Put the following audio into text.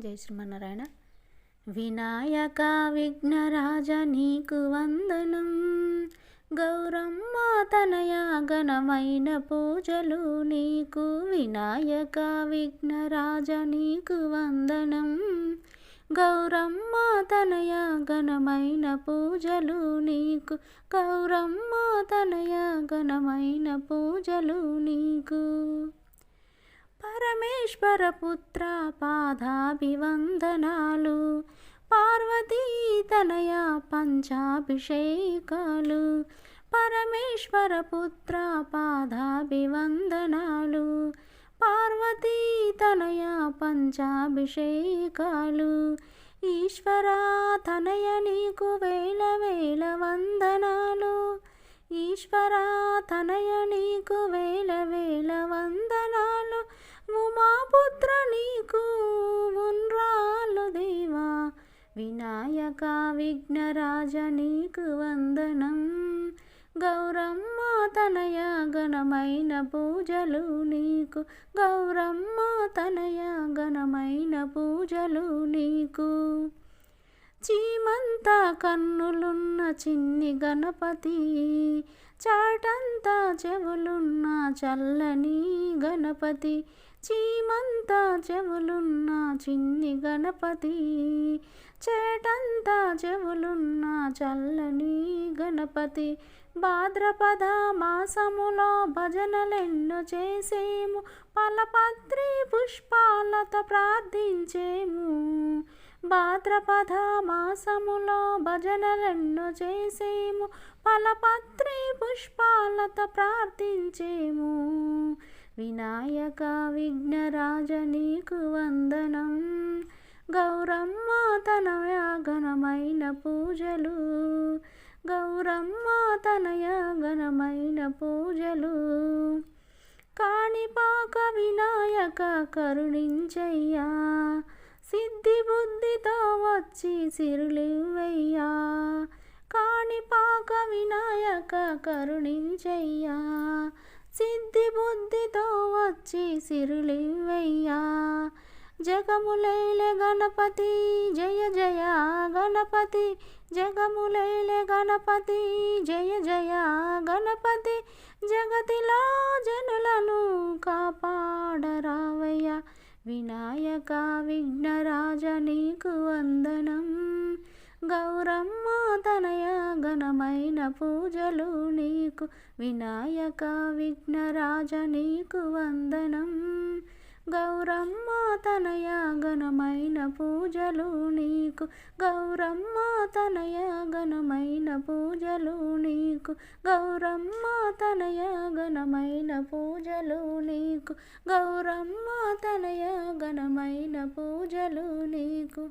జై శ్రీమన్నారాయణ. వినాయక విఘ్నరాజ నీకు వందనం. గౌరమ్మ తనయ ఘనమైన పూజలు నీకు. వినాయక విఘ్నరాజ నీకు వందనం. గౌరమ్మ తనయ ఘనమైన పూజలు నీకు. గౌరమ్మ తనయ ఘనమైన పూజలు నీకు. పరమేశ్వరపుత్ర పాదాభివందనాలు. పార్వతీ తనయ పంచాభిషేకాలు. పరమేశ్వరపుత్ర పాదాభివందనాలు. పార్వతీ తనయ పంచాభిషేకాలు. ఈశ్వరా తనయ నీకు వేల వేల వందనాలు. ఈశ్వరా తనయ నీకు వేల వేల వందనాలు పుత్ర నీకు ఉన్రాలు దేవా. వినాయక విఘ్నరాజ నీకు వందనం. గౌరమ్మ తనయ ఘనమైన పూజలు నీకు. గౌరమ్మ తనయ ఘనమైన పూజలు నీకు. చీమంత కన్నులున్న చిన్ని గణపతి చాటంతా చెవులున్న చల్లని గణపతి చీమంత చెవులున్న చిన్ని గణపతి చేటంతా చెవులున్న చల్లని గణపతి. భాద్రపద మాసములో భజనలెన్నో చేసేము పలపత్రి పుష్పాలతో ప్రార్థించేము. భాద్రపద మాసములో భజనలెన్నో చేసేము ఫలపత్రి పుష్పాలతో ప్రార్థించేము. వినాయక విఘ్నరాజ నీకు వందనం. గౌరమ్మ తన ఘనమైన పూజలు. గౌరమ్మ తనయ ఘనమైన పూజలు. కాణిపాక వినాయక కరుణించయ్యా. సిద్ధ వచ్చి సిరులివయ్యా కాణిపాక వినాయక కరుణించయ్యా. సిద్ధి బుద్ధితో వచ్చి సిరులివయ్యా జగములైలే గణపతి జయ జయ గణపతి. జగములైలే గణపతి జయ జయ గణపతి. జగతిలో జనులను కాపాడరా. వినాయక విఘ్నరాజ నీకు వందనం. గౌరమ్మ తనయ ఘనమైన పూజలు నీకు. వినాయక విఘ్నరాజ నీకు వందనం. గౌరమ్మ తనయ ఘనమైన పూజలు నీకు. గౌరమ్మ తనయ ఘనమైన పూజలు నీకు. గౌరమ్మ తనయ ఘనమైన పూజలు నీకు. గౌరమ్మ తనయ ఘనమైన పూజలు నీకు.